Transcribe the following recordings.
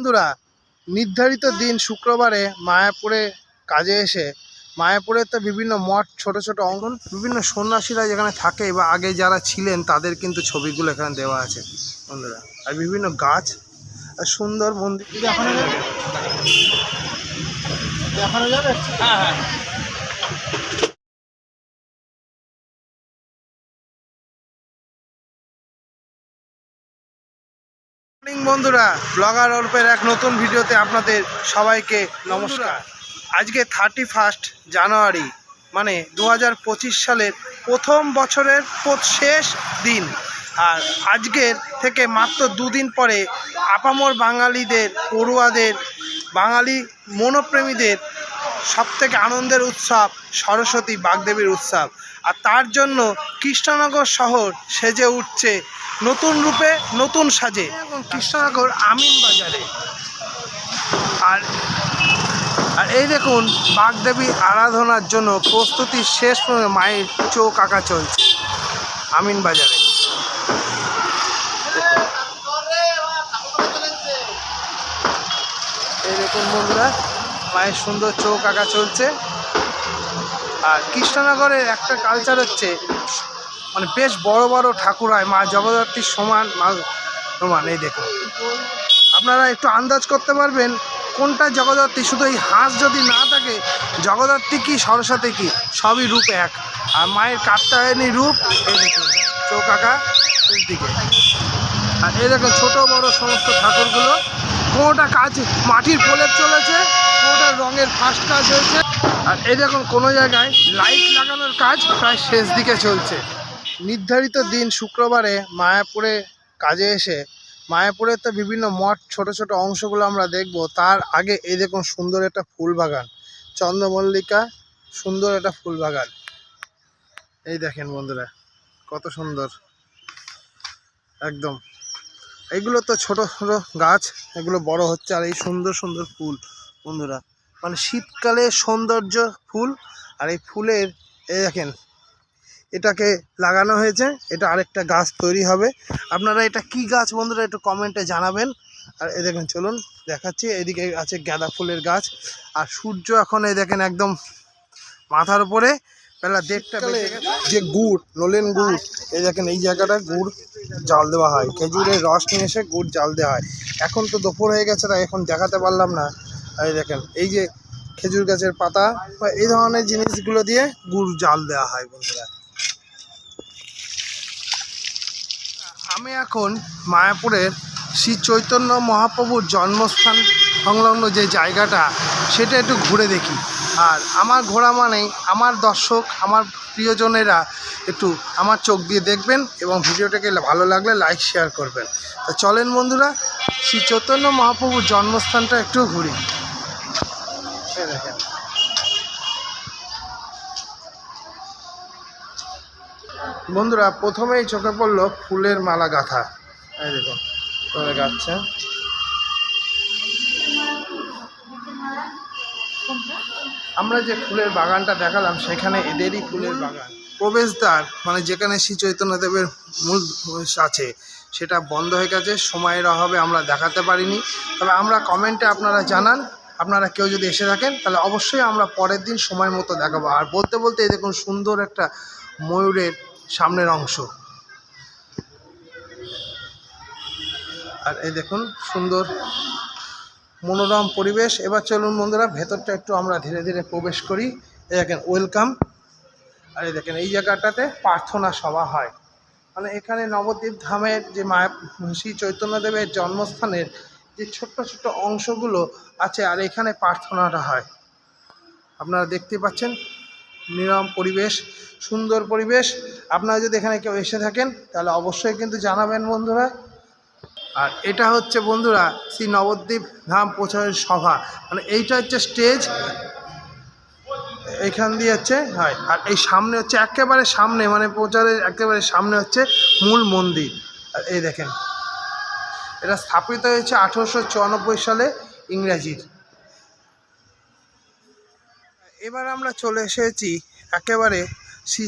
বন্ধুরা, নির্ধারিত দিন শুক্রবারে মায়াপুরে কাজে এসে, মায়াপুরে তো বিভিন্ন মঠ, ছোট ছোট অঙ্গন, বিভিন্ন সন্ন্যাসীরা যেখানে থাকে বা আগে যারা ছিলেন, তাদের কিন্তু ছবিগুলো এখানে দেওয়া আছে, বন্ধুরা। আর বিভিন্ন গাছ, আর সুন্দর মন্দির। দেখানো যাবে? দেখানো যাবে? হ্যাঁ হ্যাঁ। মর্নিং বন্ধুরা। ব্লগার অল্পের এক নতুন ভিডিওতে আপনাদের সবাইকে নমস্কার। আজকে থার্টি ফার্স্ট জানুয়ারি মানে দু সালের প্রথম বছরের শেষ দিন। আর আজকের থেকে মাত্র দুদিন পরে আপামর বাঙালিদের পড়ুয়াদের বাঙালি মনোপ্রেমীদের সবথেকে আনন্দের উৎসব সরস্বতী বাগদেবীর উৎসব। আর তার জন্য কৃষ্ণনগর শহর সেজে উঠছে নতুন রূপে, নতুন সাজে। কৃষ্ণনগর আমিন বাজারে। আর আর এই দেখুন, বাগদেবী আরাধনার জন্য প্রস্তুতি শেষ মায়ের চোখ আঁকা চলছে আমিন বাজারে। এই দেখুন বন্ধুরা, মায়ের সুন্দর চোখ আঁকা চলছে। আর কৃষ্ণনগরের একটা কালচার হচ্ছে মানে বেশ বড় বড় ঠাকুর হয়, মা জগদ্ধাত্রীর সমান, মা সমান, এই দেখুন। আপনারা একটু আন্দাজ করতে পারবেন, কোনটা জগদ্ধাত্রী? শুধু এই হাঁস যদি না থাকে, জগদ্ধাত্রী কি, সরস্বতী কি? সবই রূপ এক। আর মায়ের কাত্তায়নী রূপ, এই দেখুন চোখ আঁকা দিকে। আর এই দেখুন, ছোটো বড় সমস্ত ঠাকুরগুলো। কোনোটা কাজ মাটির প্রলেপ চলেছে, কোনোটা রঙের ফার্স্ট কাজ হয়েছে। আর এই দেখুন, কোনো জায়গায় লাইট লাগানোর কাজ প্রায় শেষ দিকে চলছে। নির্ধারিত দিন শুক্রবারে মায়াপুরে কাজে এসে মায়াপুরের তো বিভিন্ন মঠ, ছোট ছোট অংশগুলো আমরা দেখব। তার আগে এই দেখুন, সুন্দর একটা ফুল বাগান। চন্দ্রমল্লিকা, সুন্দর একটা ফুল বাগান। এই দেখেন বন্ধুরা, কত সুন্দর। একদম। এগুলো তো ছোট ছোট গাছ, এগুলো বড় হচ্ছে, আর এই সুন্দর সুন্দর ফুল, বন্ধুরা। মানে শীতকালে সৌন্দর্য ফুল আর এই ফুলের এই দেখেন এটাকে লাগানো হয়েছে এটা আরেকটা গাছ তৈরি হবে। আপনারা এটা কি গাছ বন্ধুরা একটু কমেন্টে জানাবেন। আর এই দেখেন চলুন দেখাচ্ছি এদিকে আছে গাঁদা ফুলের গাছ। আর সূর্য এখন এই দেখেন একদম মাথার উপরে বেলা দেড়টা। যে গুড় নলেন গুড় এই দেখেন এই জায়গাটা গুড় জাল দেওয়া হয়। খেজুরের রস নিয়ে এসে গুড় জাল দেওয়া হয়। এখন তো দুপুর হয়ে গেছে তাই এখন দেখাতে পারলাম না। এই দেখেন, এই যে খেজুর গাছের পাতা বা এই ধরনের জিনিসগুলো দিয়ে গুড় জাল দেওয়া হয় বন্ধুরা। আমি এখন মায়াপুরের শ্রী চৈতন্য মহাপ্রভুর জন্মস্থান সংলগ্ন যে জায়গাটা, সেটা একটু ঘুরে দেখি। আর আমার ঘোরা মানেই আমার দর্শক, আমার প্রিয়জনেরা একটু আমার চোখ দিয়ে দেখবেন এবং ভিডিওটাকে ভালো লাগলে লাইক, শেয়ার করবেন। তো চলেন বন্ধুরা, শ্রী চৈতন্য মহাপ্রভুর জন্মস্থানটা একটু ঘুরি। এই দেখেন। বন্ধুরা, প্রথমেই চোখে পড়ল ফুলের মালা গাঁথা। এই করে গাচ্ছে আমরা যে ফুলের বাগানটা দেখালাম, সেখানে এদেরই ফুলের বাগান। প্রবেশদ্বার মানে যেখানে শ্রী চৈতন্যদেবের মূল আছে, সেটা বন্ধ হয়ে গেছে। সময়ের অভাবে আমরা দেখাতে পারিনি। তবে আমরা কমেন্টে আপনারা জানান আপনারা কেউ যদি এসে থাকেন, তাহলে অবশ্যই আমরা পরের দিন সময় মতো দেখাবো। আর বলতে বলতে এই দেখুন সুন্দর একটা ময়ূরের সামনের অংশ। আর এই দেখুন সুন্দর মনোরম পরিবেশ। এবার চলুন বন্ধুরা, ভেতরটা একটু আমরা ধীরে ধীরে প্রবেশ করি। এই দেখেন, ওয়েলকাম। আর এই দেখেন, এই জায়গাটাতে প্রার্থনা সভা হয়। মানে এখানে নবদ্বীপ ধামের যে মায়া শ্রী চৈতন্যদেবের জন্মস্থানের যে ছোট্ট ছোট্ট অংশগুলো আছে আর এখানে প্রার্থনাটা হয়। আপনারা দেখতে পাচ্ছেন নিরম পরিবেশ, সুন্দর পরিবেশ। আপনারা যদি এখানে কেউ এসে থাকেন, তাহলে অবশ্যই কিন্তু জানাবেন বন্ধুরা। আর এটা হচ্ছে বন্ধুরা শ্রী নবদ্বীপ ধাম প্রচারের সভা। মানে এইটা হচ্ছে স্টেজ। এইখান দিয়ে হচ্ছে, হয়। আর এই সামনে হচ্ছে, একেবারে সামনে মানে প্রচারের একেবারে সামনে হচ্ছে মূল মন্দির। আর এই দেখেন। এটা স্থাপিত হয়েছে আঠেরোশো চুরানব্বই সালে ইংরেজির। এবার আমরা চলে এসেছি একেবারে শ্রী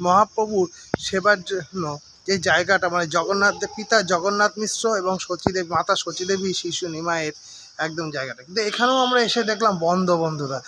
মহাপ্রভুর সেবার জন্য। যে জায়গাটা মানে জগন্নাথ, পিতা জগন্নাথ মিশ্র এবং সচিদেব মাতা সচিদেবী শিশু নিমায়ের একদম জায়গাটা। কিন্তু এখানেও আমরা এসে দেখলাম বন্ধ বন্ধুরা।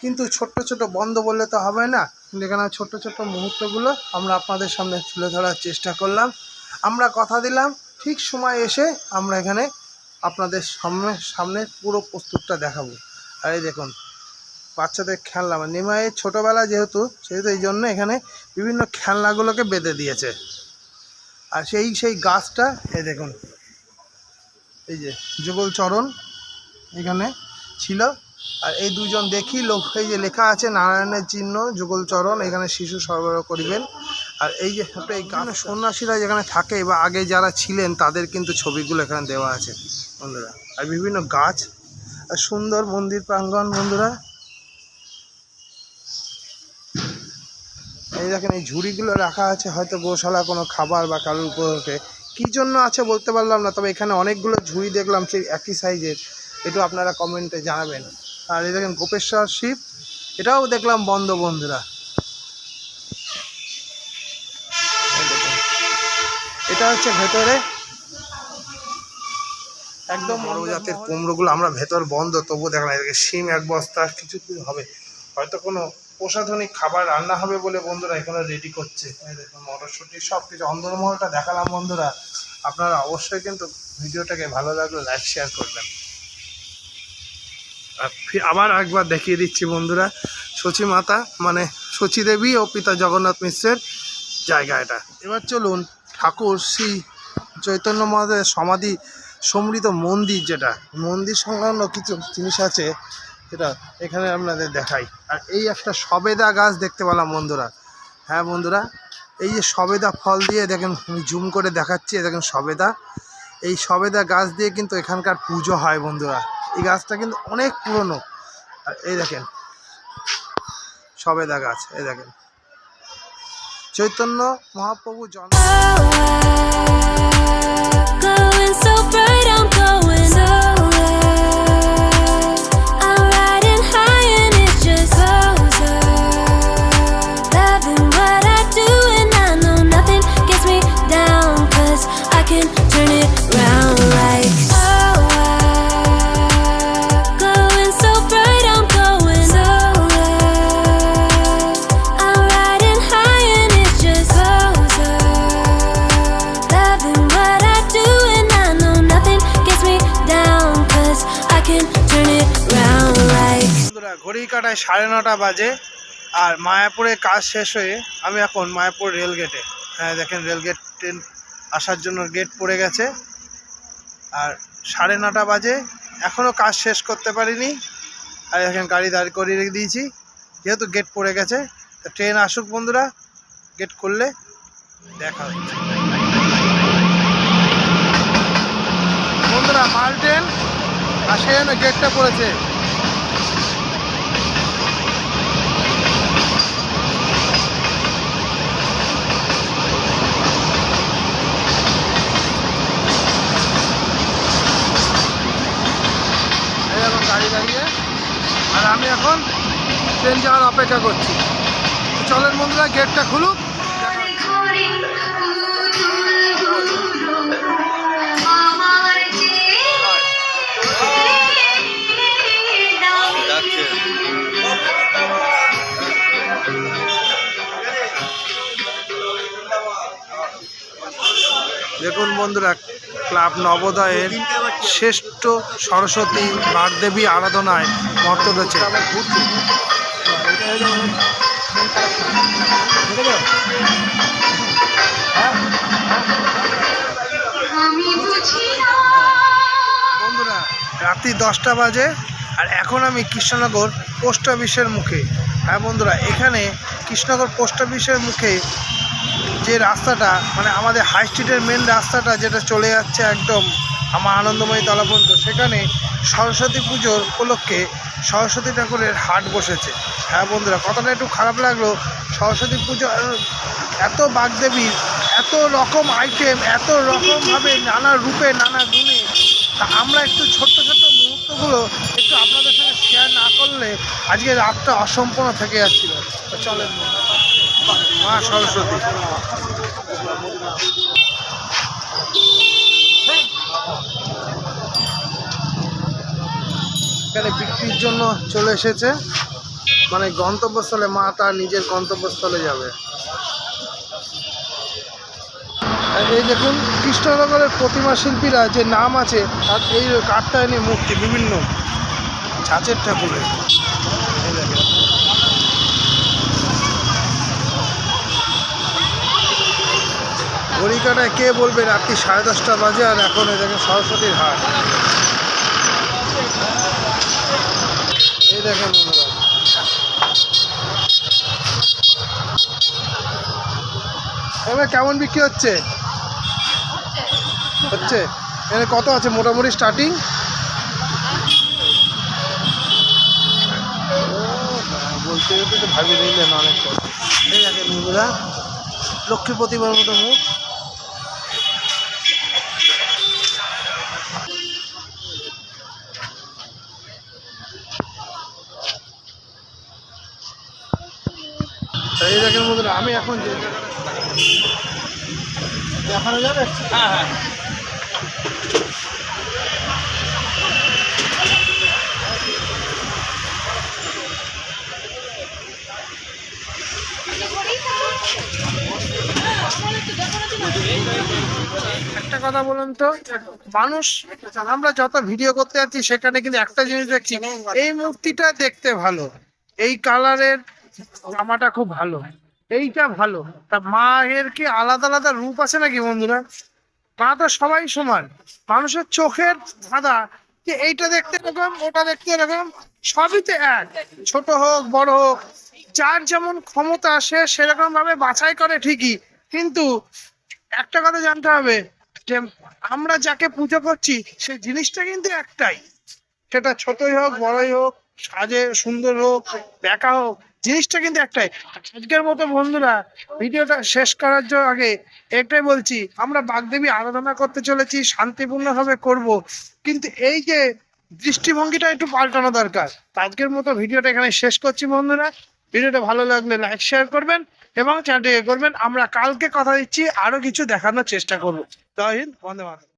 কিন্তু ছোট্ট ছোট বন্ধ বললে তো হবে না। কিন্তু এখানে ছোট্ট ছোট্ট মুহূর্তগুলো আমরা আপনাদের সামনে তুলে ধরার চেষ্টা করলাম। আমরা কথা দিলাম ঠিক সময় এসে আমরা এখানে আপনাদের সামনে সামনে পুরো প্রস্তুতটা দেখাবো। আর এই দেখুন, বাচ্চাদের খেলনা। মানে নিমাইয়ের ছোটোবেলা যেহেতু, সেহেতু এই জন্য এখানে বিভিন্ন খেলনাগুলোকে বেঁধে দিয়েছে। আর সেই সেই গাছটা, এই দেখুন, এই যে যুগল চরণ এখানে ছিল। আর এই দুজন দেখি লোক, এই যে লেখা আছে, নারায়ণের চিহ্ন, যুগল চরণ, এখানে শিশু সরবরাহ করিবেন। আর এই যে একটা এই গান সন্ন্যাসীরা যেখানে থাকে বা আগে যারা ছিলেন, তাদের কিন্তু ছবিগুলো এখানে দেওয়া আছে, বন্ধুরা। আর বিভিন্ন গাছ, আর সুন্দর মন্দির প্রাঙ্গণ, বন্ধুরা। এই দেখেন, এই ঝুড়িগুলো রাখা আছে, হয়তো গোশালা কোনো খাবার বা কারোর উপরে কী জন্য আছে বলতে পারলাম না, তবে এখানে অনেকগুলো ঝুড়ি দেখলাম সেই একই সাইজের। একটু আপনারা কমেন্টে জানাবেন। আর এই দেখেন, গোপেশ্বর শিব, এটাও দেখলাম বন্ধ, বন্ধুরা। এটা হচ্ছে ভেতরে। একদম বড় জাতের কুমড়োগুলো আমরা ভেতর বন্ধ তবু দেখলাম এদিকে শিম এক বস্তা, কিছু হবে। হয়তো কোনো প্রসাধনিক খাবার রান্না হবে বলে বন্ধুরা এখানে রেডি করছে। দেখুন মটরশুঁটি সব কিছু অন্দরমহলটা দেখালাম বন্ধুরা। আপনারা অবশ্যই কিন্তু ভিডিওটাকে ভালো লাগলে লাইক শেয়ার করবেন। আবার একবার দেখিয়ে দিচ্ছি বন্ধুরা সচী মাতা মানে সচী দেবী ও পিতা জগন্নাথ মিশ্রের জায়গা এটা। এবার চলুন ঠাকুর, শ্রী চৈতন্য মহাদেবের সমাধি সমৃদ্ধ মন্দির যেটা, মন্দির সংলগ্ন কিছু জিনিস আছে সেটা এখানে আপনাদের দেখাই। আর এই একটা সবেদা গাছ দেখতে পেলাম বন্ধুরা। হ্যাঁ বন্ধুরা, এই যে সবেদা ফল দিয়ে দেখেন আমি জুম করে দেখাচ্ছি দেখেন সবেদা। এই সবেদা গাছ দিয়ে কিন্তু এখানকার পুজো হয় বন্ধুরা। এই গাছটা কিন্তু অনেক পুরনো। আর এই দেখেন, সবেদা গাছ, এই দেখেন। চৈতন্য মহাপ্রভু জন কাটায় সাড়ে নটা বাজে আর মায়াপুরে কাজ শেষ হয়ে আমি এখন মায়াপুর রেল গেটে। হ্যাঁ দেখেন রেল গেট ট্রেন আসার জন্য গেট পড়ে গেছে। আর সাড়ে নটা বাজে এখনও কাজ শেষ করতে পারিনি। আর দেখেন গাড়ি দাঁড় করিয়ে রেখে দিয়েছি, যেহেতু গেট পড়ে গেছে, তো ট্রেন আসুক বন্ধুরা, গেট করলে দেখা হচ্ছে। বন্ধুরা, মাল ট্রেন আর সেখানে গেটটা পড়েছে এই এখন গাড়ি দাঁড়িয়ে আর আমি এখন ট্রেন যাওয়ার অপেক্ষা করছি। তো চলেন বন্ধুরা গেটটা খুলুক। দেখুন বন্ধুরা ক্লাব নবোদয়ের শ্রেষ্ঠ সরস্বতী বাগদেবী আরাধনায় মর্ত রয়েছে। বন্ধুরা রাত্রি দশটা বাজে আর এখন আমি কৃষ্ণনগর পোস্ট অফিসের মুখে। হ্যাঁ বন্ধুরা এখানে কৃষ্ণনগর পোস্ট অফিসের মুখে যে রাস্তাটা মানে আমাদের হাই স্ট্রিটের মেন রাস্তাটা যেটা চলে যাচ্ছে একদম আমার আনন্দময়ী তলা পর্যন্ত, সেখানে সরস্বতী পুজোর উপলক্ষে সরস্বতী ঠাকুরের হাট বসেছে। হ্যাঁ বন্ধুরা, কথাটা একটু খারাপ লাগল, সরস্বতী পুজো এত বাগদেবী এত রকম আইটেম এত রকমভাবে নানা রূপে, নানা গুণে, তা আমরা একটু ছোট্ট ছোট্ট মুহূর্তগুলো একটু আপনাদের সঙ্গে শেয়ার না করলে আজকে রাতটা অসম্পূর্ণ থেকে যাচ্ছিল। চলেন মা সরস্বতী। এখানে বিক্রির জন্য চলে এসেছে। মানে গন্তব্যস্থলে মা তার নিজের গন্তব্যস্থলে যাবে। এই দেখুন, কৃষ্ণনগরের প্রতিমা শিল্পীরা যে নাম আছে, তার এই কাঠটা এনে মুক্তি বিভিন্ন ছাঁচের ঠাকুরের। ঘড়ি কাটায় কে বলবে রাত্রি সাড়ে দশটা বাজে আর এখন এই দেখেন সরস্বতীর হাট। এই দেখেন বন্ধুরা। এবার কেমন বিক্রি হচ্ছে? হচ্ছে? এখানে কত আছে? মোটামুটি স্টার্টিং বলতে বলতে তো ভাবি নিলেন অনেকটা দেখেন বন্ধুরা লক্ষ্মী প্রতিমার মতো মুখ। এখন যে দেখানো যাবে? হ্যাঁ হ্যাঁ। একটা কথা বলুন তো মানুষ আমরা যত ভিডিও করতে যাচ্ছি সেখানে কিন্তু একটা জিনিস দেখছি এই মূর্তিটা দেখতে ভালো এই কালারের জামাটা খুব ভালো। এইটা ভালো। তা মায়ের কি আলাদা আলাদা রূপ আছে নাকি বন্ধুরা? মা তো সবাই সমান। মানুষের চোখের ধাঁধা, যে এইটা দেখতে এরকম, ওটা দেখতে এরকম, সবই তো এক। ছোট হোক, বড় হোক, যার যেমন ক্ষমতা সে সেরকম ভাবে বাছাই করে ঠিকই। কিন্তু একটা কথা জানতে হবে, যে আমরা যাকে পুজো করছি, সে জিনিসটা কিন্তু একটাই। সেটা ছোটই হোক, বড়ই হোক, সাজে সুন্দর হোক দেখা হোক জিনিসটা কিন্তু একটাই। আজকের মতো বন্ধুরা, ভিডিওটা শেষ করার জন্য আগে একটাই বলছি, আমরা বাগদেবী আরাধনা করতে চলেছি, শান্তিপূর্ণভাবে করব। কিন্তু এই যে দৃষ্টিভঙ্গিটা একটু পাল্টানো দরকার আজকের মতো ভিডিওটা এখানে শেষ করছি বন্ধুরা। ভিডিওটা ভালো লাগলে লাইক, শেয়ার করবেন এবং চ্যানেলটিকে করবেন। আমরা কালকে কথা দিচ্ছি, আরও কিছু দেখানোর চেষ্টা করব। জয় হিন্দ, বন্দে মাতরম।